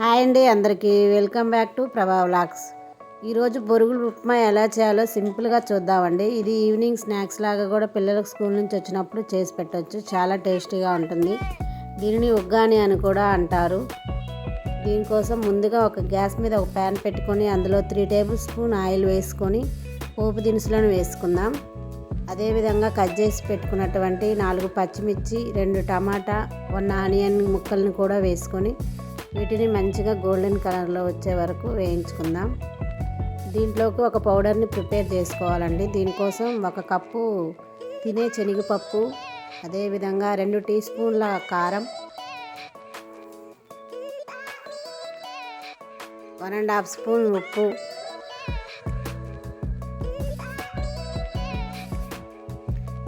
Hi అండి అందరికీ welcome back to Prabha vlogs. ఈరోజు బొరుగులు ఉప్మా ఎలా చేయాలో సింపుల్గా చూద్దామండి. ఇది ఈవినింగ్ స్నాక్స్ లాగా కూడా పిల్లలకు స్కూల్ నుంచి వచ్చినప్పుడు చేసి పెట్టవచ్చు చాలా టేస్టీగా ఉంటుంది. దీనిని ఉగ్గాని అని కూడా అంటారు. దీనికోసం ముందుగా ఒక గ్యాస్ మీద ఒక ప్యాన్ పెట్టుకొని అందులో త్రీ టేబుల్ స్పూన్ ఆయిల్ వేసుకొని పోపు దినుసులను వేసుకుందాం. అదేవిధంగా కట్ చేసి పెట్టుకున్నటువంటి నాలుగు పచ్చిమిర్చి రెండు టమాటా వన్ ఆనియన్ ముక్కలను కూడా వేసుకొని వీటిని మంచిగా గోల్డెన్ కలర్లో వచ్చే వరకు వేయించుకుందాం. దీంట్లోకి ఒక పౌడర్ని ప్రిపేర్ చేసుకోవాలండి. దీనికోసం ఒక కప్పు తినే శనగపప్పు అదేవిధంగా రెండు టీ స్పూన్ల కారం వన్ అండ్ హాఫ్ స్పూన్ ఉప్పు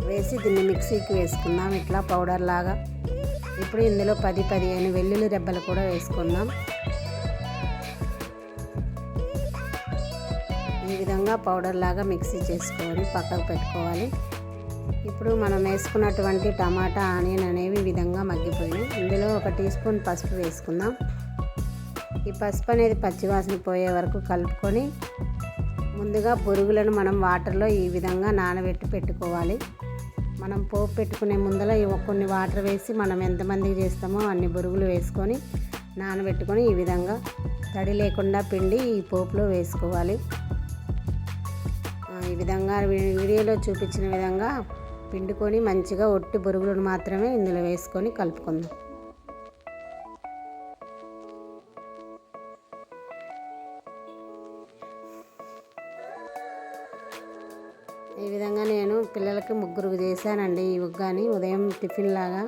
వేసి దీన్ని మిక్సీకి వేసుకుందాం. ఇట్లా పౌడర్ లాగా ఇప్పుడు ఇందులో పది పదిహేను వెల్లుల్లి రెబ్బలు కూడా వేసుకుందాం. ఈ విధంగా పౌడర్ లాగా మిక్సీ చేసుకొని పక్కకు పెట్టుకోవాలి. ఇప్పుడు మనం వేసుకున్నటువంటి టమాటా ఆనియన్ అనేవి విధంగా మగ్గిపోయినాయి. ఇందులో ఒక టీ స్పూన్ పసుపు వేసుకుందాం. ఈ పసుపు అనేది పచ్చివాసన పోయే వరకు కలుపుకొని ముందుగా పురుగులను మనం వాటర్లో ఈ విధంగా నానబెట్టి పెట్టుకోవాలి. మనం పోపు పెట్టుకునే ముందర కొన్ని వాటర్ వేసి మనం ఎంతమందికి చేస్తామో అన్ని బురుగులు వేసుకొని నానబెట్టుకొని ఈ విధంగా తడి లేకుండా పిండి ఈ పోపులో వేసుకోవాలి. ఈ విధంగా వీడియోలో చూపించిన విధంగా పిండుకొని మంచిగా ఒట్టి బురుగులను మాత్రమే ఇందులో వేసుకొని కలుపుకుందాం. ఈ విధంగా నేను పిల్లలకి ముగ్గురు చేశానండి ఈ ఉగ్గాని. ఉదయం టిఫిన్ లాగా.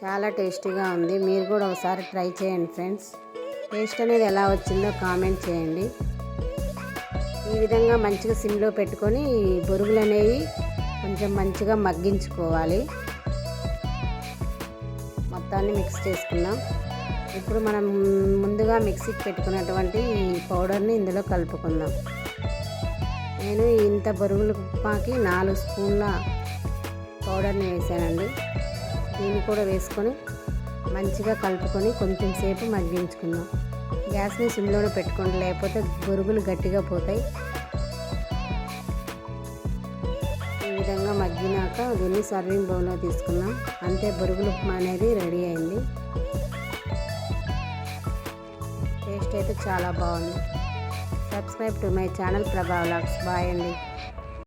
చాలా టేస్టీగా ఉంది. మీరు కూడా ఒకసారి ట్రై చేయండి ఫ్రెండ్స్. టేస్ట్ అనేది ఎలా వచ్చిందో కామెంట్ చేయండి. ఈ విధంగా మంచిగా సిమ్లో పెట్టుకొని బొరుగులు అనేవి కొంచెం మంచిగా మగ్గించుకోవాలి. మొత్తాన్ని మిక్స్ చేసుకుందాం. ఇప్పుడు మనం ముందుగా మిక్సీకి పెట్టుకున్నటువంటి ఈ పౌడర్ని ఇందులో కలుపుకుందాం. నేను ఇంత బరువుల ఉప్మాకి నాలుగు స్పూన్ల పౌడర్ని వేసానండి. దీన్ని కూడా వేసుకొని మంచిగా కలుపుకొని కొంచెం సేపు మగ్గించుకుందాం. గ్యాస్ని సిమ్లోనే పెట్టుకోండి లేకపోతే బొరుగులు గట్టిగా పోతాయి. ఈ విధంగా మగ్గినాక దీన్ని సర్వింగ్ బౌల్లో తీసుకుందాం. అంతే బొరుగులు ఉప్మా అనేది రెడీ అయింది. టేస్ట్ అయితే చాలా బాగుంది. Subscribe to my channel Prabha vlogs bye అండి.